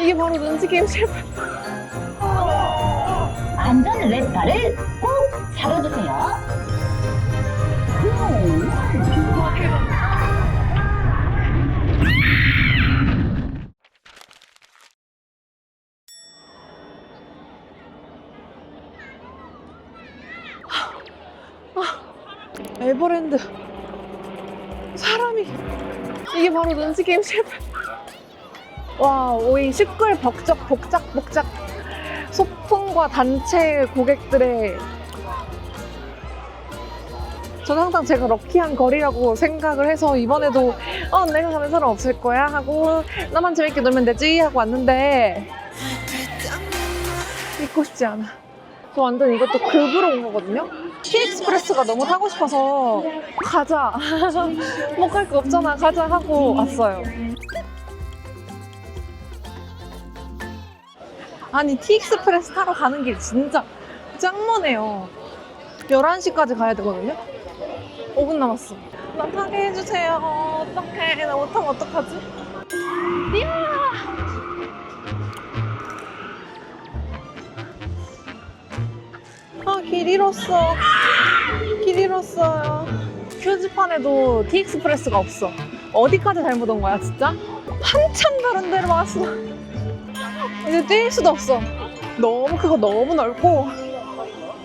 이게 바로 눈치 게임 실패. 안전 랩바를 꼭 잡아주세요. 에버랜드. 사람이. 이게 바로 눈치 게임 실패. 와, 오이 시끌 벅적 복작 복작. 소풍과 단체 고객들의 저는 항상 제가 럭키한 거리라고 생각을 해서 이번에도 어 내가 가면 사람 없을 거야 하고 나만 재밌게 놀면 되지 하고 왔는데 믿고 싶지 않아. 저 완전 이것도 급으로 온 거거든요. 티익스프레스가 너무 타고 싶어서 가자. 못 갈 거 없잖아. 가자 하고 왔어요 아니 티익스프레스 타러 가는 길 진짜 짱머네요. 11시까지 가야 되거든요? 5분 남았어. 나 타게 해주세요. 어떡해. 나 못하면 어떡하지? 뛰어 아길 잃었어. 길 잃었어요. 표지판에도 티익스프레스가 없어. 어디까지 잘못 온 거야 진짜? 한참 다른 데로 왔어 이제 뛸 수도 없어. 너무 크고 너무 넓고.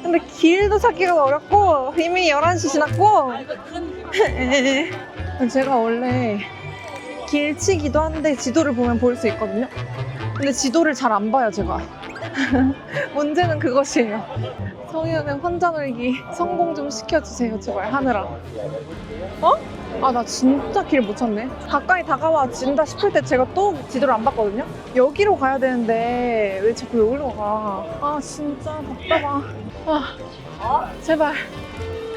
근데 길도 찾기가 어렵고 이미 11시 지났고. 제가 원래 길치기도 한데 지도를 보면 볼 수 있거든요. 근데 지도를 잘 안 봐요, 제가. 문제는 그것이에요. 성희은행 환자 놀기 성공 좀 시켜주세요, 제발 하느라. 어? 아, 나 진짜 길 못 찾네. 가까이 다가와 진다 싶을 때 제가 또 지도를 안 봤거든요? 여기로 가야 되는데 왜 자꾸 여기로 가? 아, 진짜 답답하. 아, 제발.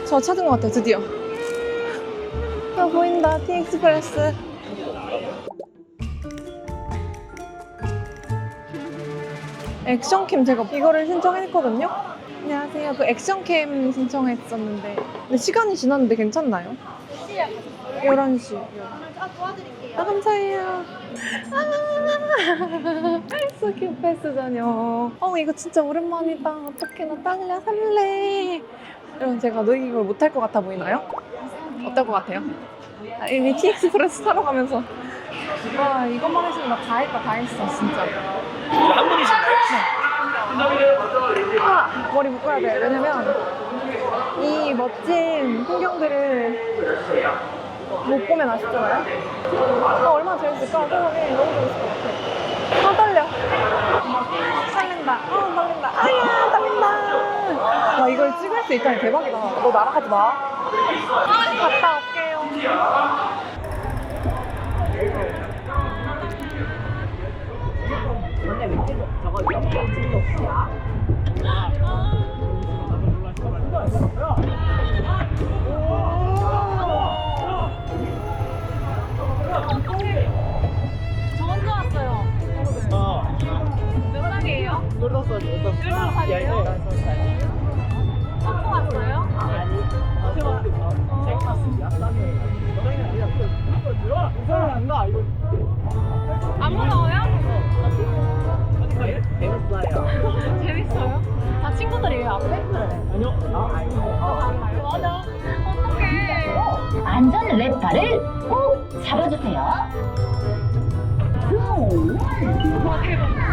저 찾은 것 같아요, 드디어. 아, 보인다, 티익스프레스. 액션캠 제가 이거를 신청했거든요? 안녕하세요. 그 액션캠 신청했었는데. 근데 시간이 지났는데 괜찮나요? 11시. 아, 도와드릴게요. 아, 감사해요. 아, 패스 큐 패스 전용. 어, 이거 진짜 오랜만이다. 어떡해, 나 딸려, 살래. 여러분, 제가 놀이 이걸 못할 것 같아 보이나요? 어떨 것 같아요? 아, 이미 티익스프레스 타러 가면서. 와, 이것만 했으면 나 다 했다, 다 했어, 진짜. 한 분이신가요? 아, 머리 묶어야 돼. 왜냐면 이 멋진 풍경들을 못 보면 아쉽잖아요. 아, 얼마나 재밌을까? 생각이 너무 재밌을 것 같아. 아, 떨려. 떨린다. 아, 떨린다. 아야, 떨린다. 와, 이걸 찍을 수 있다니 대박이다. 너 날아가지 마. 갔다 올게요. 저 혼자 왔어요. 몇 살이에요? 열다섯 살이에요? 처음 왔어요? 안 무서워요? 재밌어요? 다 친구들이에요, 앞에? 아니요. 알아요? 맞아. 어떡해. 안전 랩바를 꼭 잡아주세요. 와, 대박.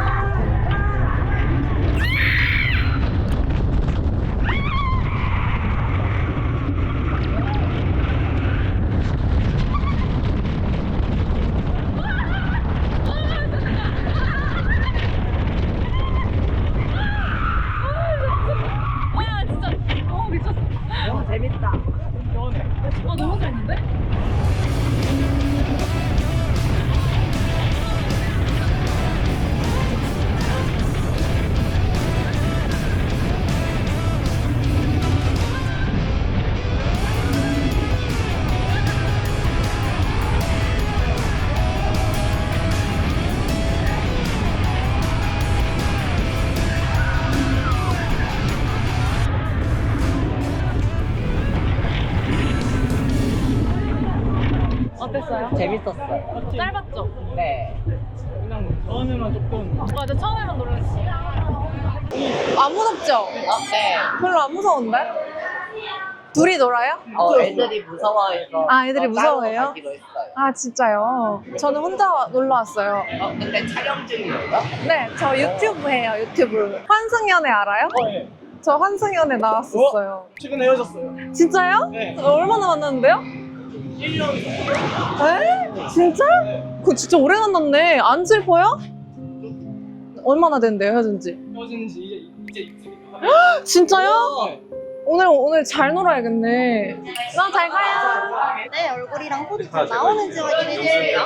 어땠어요? 재밌었어요. 짧았죠? 네. 처음에만 조금 맞아 처음에만 놀랐어. 안 무섭죠? 네. 별로 안 무서운데? 둘이 놀아요? 어, 애들이 무서워해서. 아, 애들이 어, 무서워해요? 따로 가기로 했어요. 아 진짜요? 저는 혼자 놀러 왔어요. 어, 근데 촬영 중이었어? 네, 저 유튜브 해요, 유튜브. 환승연애 알아요? 어, 예. 저 환승연애 나왔었어요. 최근에 헤어졌어요. 진짜요? 네. 얼마나 만났는데요? 1년 에? 진짜? 그거 진짜 오래 만났네. 안 슬퍼요? 얼마나 된대요, 헤어진 지? 헤어진 지 이제 이제 이틀이고. 진짜요? 네. 오늘, 오늘 잘 놀아야겠네. 나 잘 가요. 네, 얼굴이랑 코디 다 나오는지 확인해 주세요.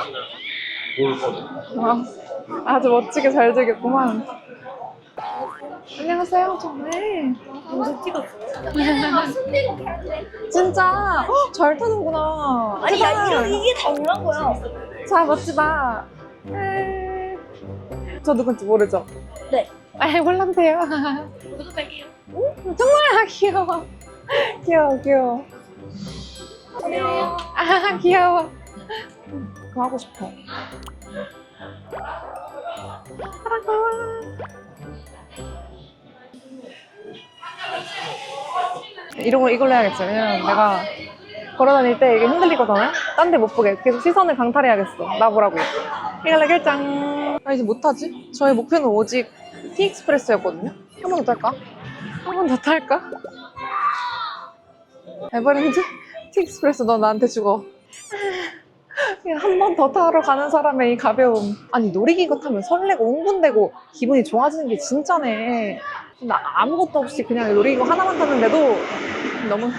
아, 아주 멋지게 잘 되겠구만. 안녕하세요, 정말. 영상 찍었어요. 진짜 헉, 잘 타는구나. 아니, 야, 제발. 이런, 이게 당연하고요. 자, 멋지다. 에... 저 누군지 모르죠? 네. 아, 몰랐대요. 구독할게요. 정말 아, 귀여워. 귀여워, 귀여워. 아, 귀여워. 그거 하고 싶어. 사랑해. 이러고 이걸로 해야겠어. 왜냐면 내가 걸어다닐 때 이게 흔들리거든. 딴데 못 보게. 계속 시선을 강탈해야겠어. 나 보라고. 이걸로 결정. 아, 이제 못하지? 저의 목표는 오직 티익스프레스였거든요. 한 번 더 탈까? 한 번 더 탈까? 에버랜드? 티익스프레스 너 나한테 죽어. 한 번 더 타러 가는 사람의 이 가벼움. 아니 놀이기구 타면 설레고 흥분되고 기분이 좋아지는 게 진짜네. 나 아무것도 없이 그냥 놀이기구 하나만 탔는데도 너무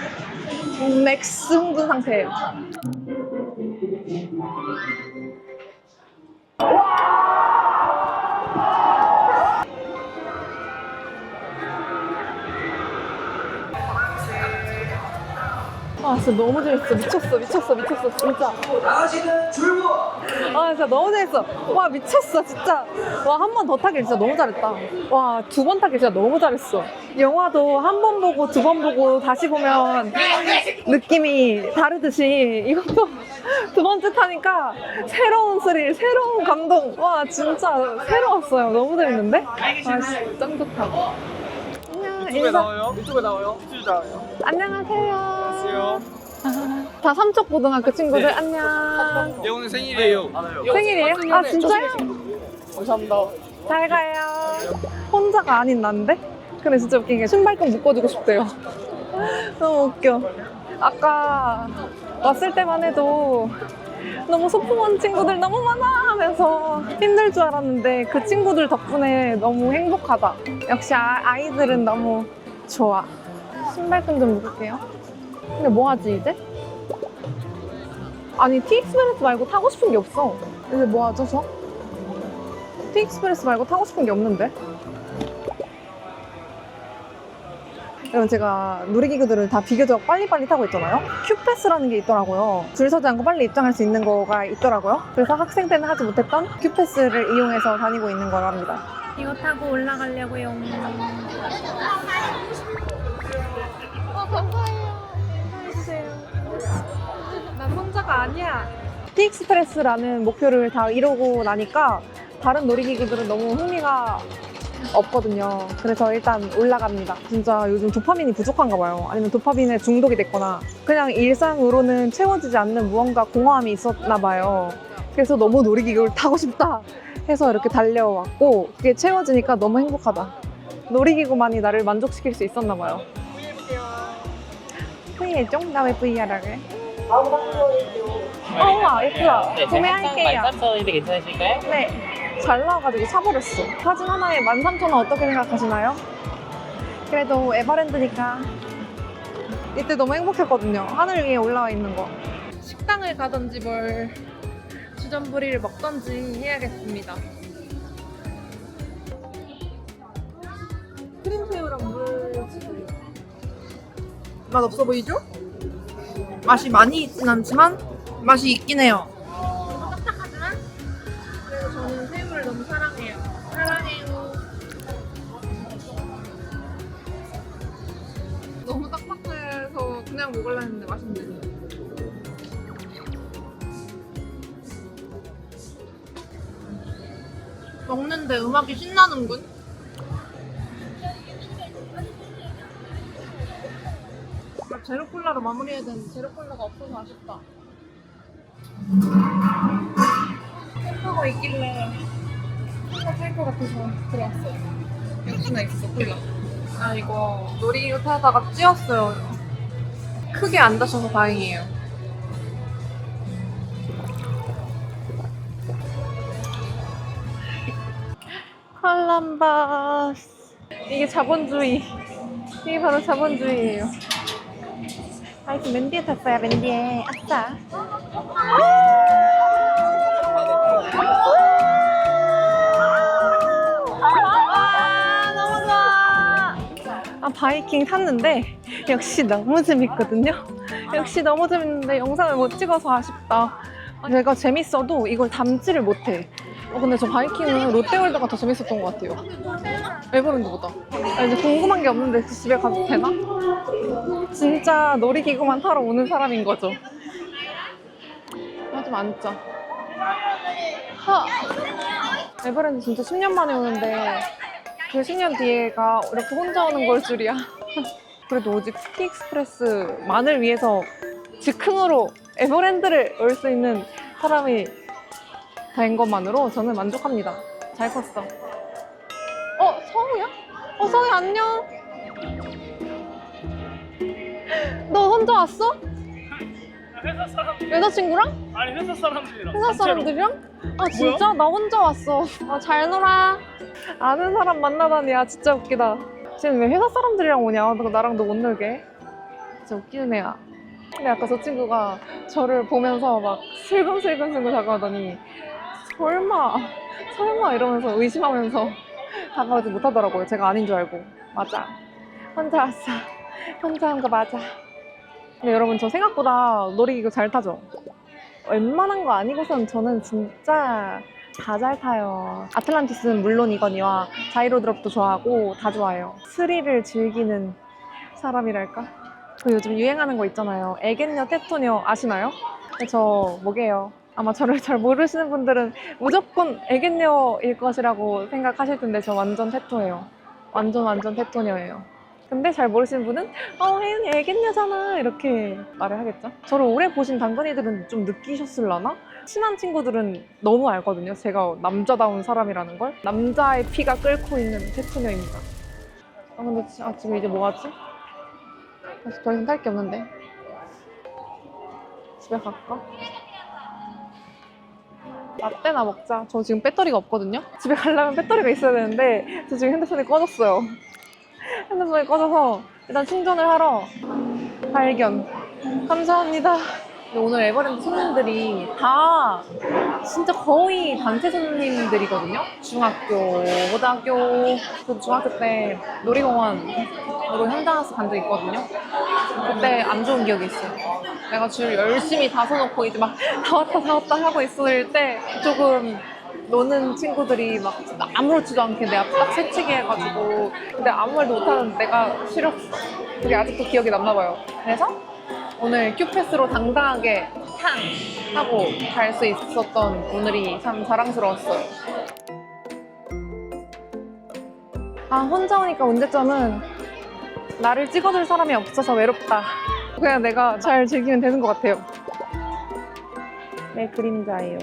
맥스 흥분 상태예요. 진짜 너무 재밌어. 미쳤어 미쳤어 미쳤어 진짜. 아 진짜 너무 재밌어. 와 미쳤어 진짜. 와 한 번 더 타길 진짜 너무 잘했다. 와 두 번 타길 진짜 너무 잘했어. 영화도 한 번 보고 두 번 보고 다시 보면 느낌이 다르듯이 이것도 두 번째 타니까 새로운 스릴 새로운 감동. 와 진짜 새로웠어요. 너무 재밌는데? 아짱 좋다. 안녕 이쪽에 인사 나와요. 이쪽에 나와요. 이쪽에 나와요. 안녕하세요 안녕하세요. 다 삼척 고등학교 친구들 네. 안녕 얘 오늘 생일이에요. 생일이에요? 아 진짜요? 감사합니다. 잘 가요. 혼자가 아닌 난데? 근데 진짜 웃긴 게 신발끈 묶어주고 싶대요. 너무 웃겨. 아까 왔을 때만 해도 너무 소풍 온 친구들 너무 많아 하면서 힘들 줄 알았는데 그 친구들 덕분에 너무 행복하다. 역시 아, 아이들은 너무 좋아. 신발끈 좀 묶을게요. 근데 뭐 하지 이제? 아니 티익스프레스 말고 타고 싶은 게 없어. 이제 뭐 하죠 저? 티익스프레스 말고 타고 싶은 게 없는데? 여러분 제가 놀이기구들을 다 비교적 빨리빨리 타고 있잖아요? 큐패스라는 게 있더라고요. 줄 서지 않고 빨리 입장할 수 있는 거가 있더라고요. 그래서 학생 때는 하지 못했던 큐패스를 이용해서 다니고 있는 거랍니다. 이거 타고 올라가려고요. 어 감사해요. 감사해주세요. 난 혼자가 아니야. 티익스프레스라는 목표를 다 이루고 나니까 다른 놀이기구들은 너무 흥미가 없거든요. 그래서 일단 올라갑니다. 진짜 요즘 도파민이 부족한가 봐요. 아니면 도파민에 중독이 됐거나 그냥 일상으로는 채워지지 않는 무언가 공허함이 있었나 봐요. 그래서 너무 놀이기구를 타고 싶다 해서 이렇게 달려왔고 그게 채워지니까 너무 행복하다. 놀이기구만이 나를 만족시킬 수 있었나 봐요. 왜 V하라 그래? 어, 우와, 예쁘다. 구매할게요. 13,000원인데 괜찮으실까요? 네. 잘 나와가지고 사버렸어. 사진 하나에 13,000원 어떻게 생각하시나요? 그래도 에버랜드니까. 이때 너무 행복했거든요. 하늘 위에 올라와 있는 거. 식당을 가든지 뭘 주전부리를 먹던지 해야겠습니다. 크림새우랑 물. 맛 없어 보이죠? 맛이 많이 있진 않지만 맛이 있긴 해요. 너무 딱딱해서 그냥 먹으려 했는데 맛있네. 근데 음악이 신나는군. 아, 제로 콜라로 마무리해야 되는데 제로 콜라가 없어서 아쉽다. 햄버거 있길래 콜라 살것 같아서 들어왔어요. 역시나 있어 콜라. 아 이거 놀이기구 타다가 찧었어요. 크게 안 다쳐서 다행이에요. 콜럼버스. 이게 자본주의. 이게 바로 자본주의예요. 아 이거 맨디에 탔어요 맨디에. 아싸 바이킹 탔는데 역시 너무 재밌거든요 역시 너무 재밌는데 영상을 못 찍어서 아쉽다 내가 재밌어도 이걸 담지를 못해 어, 근데 저 바이킹은 롯데월드가 더 재밌었던 것 같아요. 에버랜드보다. 아, 이제 궁금한 게 없는데 집에 가도 되나? 진짜 놀이기구만 타러 오는 사람인 거죠. 아, 좀 앉자. 하! 에버랜드 진짜 10년 만에 오는데 그 10년 뒤에가 이렇게 혼자 오는 걸 줄이야. 그래도 오직 스키 익스프레스만을 위해서 즉흥으로 에버랜드를 올 수 있는 사람이 된 것만으로 저는 만족합니다. 잘 컸어. 어, 성우야? 어, 성우 안녕. 너 혼자 왔어? 회사 사람 여자친구랑? 아니 회사 사람들이랑 회사 사람들이랑? 아, 진짜? 나 혼자 왔어. 아, 잘 놀아. 아는 사람 만나다니, 아, 진짜 웃기다. 지금 왜 회사 사람들이랑 오냐? 너 나랑 너못 놀게. 진짜 웃기는 애야. 근데 아까 저 친구가 저를 보면서 막 슬금슬금 슬금 다가오더니 설마, 설마 이러면서 의심하면서 다가오지 못하더라고요. 제가 아닌 줄 알고. 맞아. 혼자 왔어. 혼자 온 거 맞아. 근데 여러분 저 생각보다 놀이기구 잘 타죠? 웬만한 거 아니고선 저는 진짜 다 잘 타요. 아틀란티스는 물론이거니와 자이로드롭도 좋아하고 다 좋아해요. 스릴을 즐기는 사람이랄까? 그 요즘 유행하는 거 있잖아요. 애견녀, 테토녀 아시나요? 네, 저 뭐게요? 아마 저를 잘 모르시는 분들은 무조건 애견녀일 것이라고 생각하실 텐데 저 완전 테토예요. 완전 완전 테토녀예요. 근데 잘 모르시는 분은 어 혜연이 애견녀잖아 이렇게 말을 하겠죠. 저를 오래 보신 당근이들은 좀 느끼셨을라나? 친한 친구들은 너무 알거든요. 제가 남자다운 사람이라는 걸. 남자의 피가 끓고 있는 테토녀입니다. 아 근데 지- 아, 지금 이제 뭐 하지? 다시 더 이상 탈 게 없는데. 집에 갈까? 라떼나 먹자. 저 지금 배터리가 없거든요. 집에 가려면 배터리가 있어야 되는데 저 지금 핸드폰이 꺼졌어요. 핸드폰이 꺼져서 일단 충전을 하러 발견. 감사합니다. 오늘 에버랜드 손님들이 다 진짜 거의 단체 손님들이거든요. 중학교, 고등학교, 저 중학교 때 놀이공원으로 현장 와서 간 적 있거든요. 그때 안 좋은 기억이 있어요. 내가 줄 열심히 다 서놓고 이제 막 다 왔다 다 왔다 하고 있을 때 조금 노는 친구들이 막 아무렇지도 않게 내 앞에 딱 새치기 해가지고 근데 아무 말도 못하는 내가 싫었어. 그게 아직도 기억이 남나 봐요. 그래서 오늘 큐패스로 당당하게 탕 하고 갈 수 있었던 오늘이 참 자랑스러웠어요. 아 혼자 오니까 문제점은 나를 찍어줄 사람이 없어서 외롭다. 그냥 내가 잘 즐기면 되는 것 같아요. 내 그림자예요.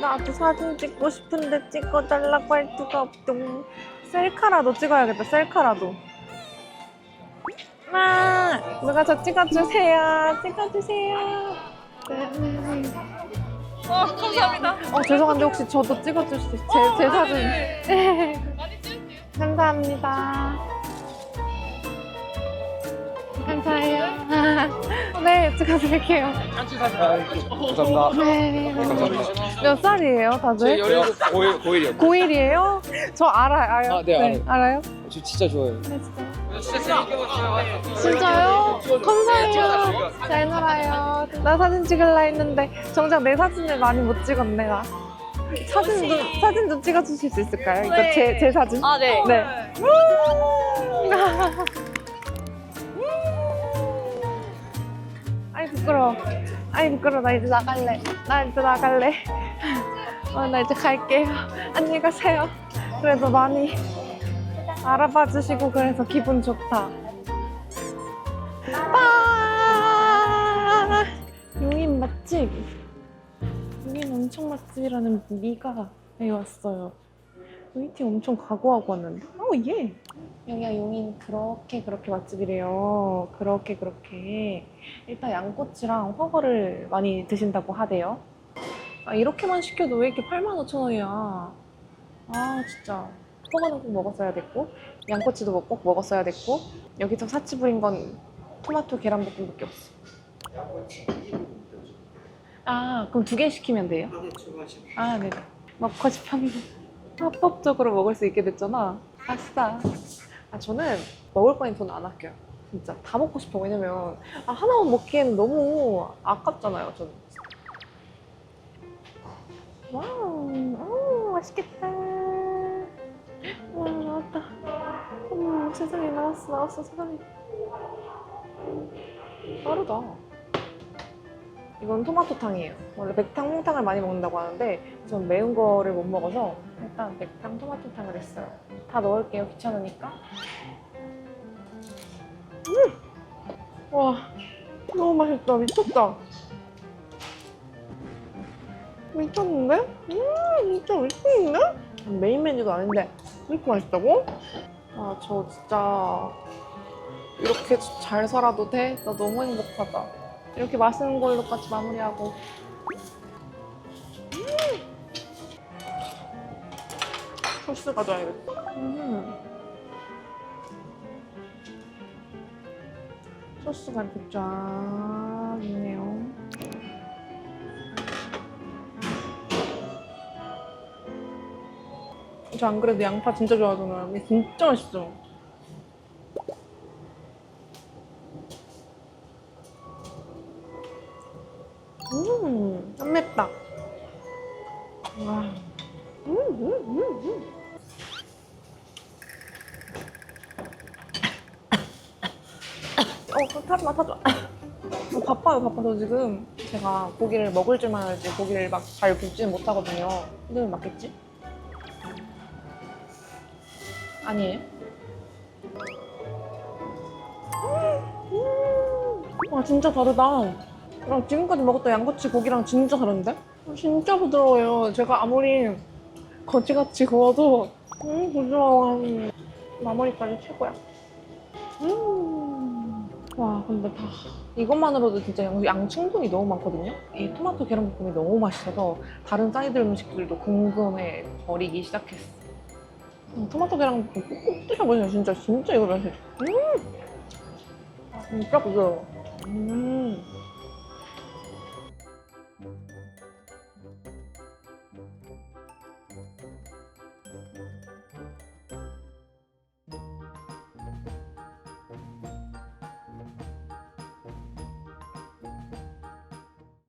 나도 사진 찍고 싶은데 찍어달라고 할 수가 없동. 셀카라도 찍어야겠다, 셀카라도. 아, 누가 저 찍어주세요. 찍어주세요. 어, 감사합니다. 어, 죄송한데 혹시 저도 찍어줄 수 있어요? 제, 제 사진. 네. 감사합니다. 감사해요. 네, 찍어드릴게요. 감사합니다 네. 감사합니다 몇 살이에요, 다들? 고일 고일이요 고1이에요? 저 알아요. 아, 네, 알아요? 저 진짜 좋아해요 네, 진짜. 진짜요? 감사해요. 잘 놀아요. 나 사진 찍을라 했는데 정작 내 사진을 많이 못 찍었네 나. 사진도 사진 좀 찍어주실 수 있을까요? 이거 제, 제 사진. 아, 네. 네. 아이 부끄러워. 아이 부끄러워. 나 이제 나갈래. 나 이제 나갈래. 아, 나 이제 갈게요. 안녕히 가세요. 그래도 많이 알아봐 주시고 그래서 기분 좋다. 빠! 용인 맛집. 용인 엄청 맛집이라는 미가 외웠어요. 웨이팅 엄청 각오하고 왔는데. 어, 예. 여기가 용인 그렇게 그렇게 맛집이래요. 그렇게 그렇게. 일단 양꼬치랑 허거를 많이 드신다고 하대요. 아, 이렇게만 시켜도 왜 이렇게 85,000원이야. 아, 진짜. 허거는 꼭 먹었어야 됐고, 양꼬치도 뭐꼭 먹었어야 됐고, 여기서 사치 부린 건 토마토 계란볶음밖에 없어. 아, 그럼 두 개 시키면 돼요? 아, 네네. 먹고 싶은 합법적으로 먹을 수 있게 됐잖아. 아싸. 아, 저는 먹을 거엔 돈 안 아껴요. 진짜. 다 먹고 싶어. 왜냐면, 아, 하나만 먹기엔 너무 아깝잖아요, 저는. 와우, 오, 맛있겠다. 와, 나왔다. 어머, 세상에, 나왔어, 나왔어, 세상에. 빠르다. 이건 토마토탕이에요. 원래 백탕, 홍탕을 많이 먹는다고 하는데 전 매운 거를 못 먹어서 일단 백탕, 토마토탕을 했어요. 다 넣을게요. 귀찮으니까. 음! 와, 너무 맛있다. 미쳤다. 미쳤는데? 음, 진짜 미쳤는데? 메인 메뉴도 아닌데 이렇게 맛있다고? 아, 저 진짜 이렇게 잘 살아도 돼? 나 너무 행복하다. 이렇게 맛있는 걸로까지 마무리하고. 음! 소스 가져야겠다. 음. 소스가 이렇게 쫙 있네요. 저 안 그래도 양파 진짜 좋아하잖아요. 진짜 맛있어. 타지 마, 타지 마. 어, 바빠요, 바빠서 지금. 제가 고기를 먹을 줄만 알지 고기를 막 잘 굽지는 못하거든요. 왜 맞겠지? 아니에요? 음, 와, 진짜 다르다. 랑 지금까지 먹었던 양꼬치 고기랑 진짜 다른데? 어, 진짜 부드러워요. 제가 아무리 거지같이 구워도 음 부드러워. 마무리까지 최고야. 음. 와 근데 다 이것만으로도 진짜 양, 양 충분히 너무 많거든요. 이 토마토 계란볶음이 너무 맛있어서 다른 사이드 음식들도 궁금해 버리기 시작했어. 음, 토마토 계란볶음 꼭 드셔보세요. 진짜 진짜 이거 맛있어. 음. 아, 진짜 부드러워. 음.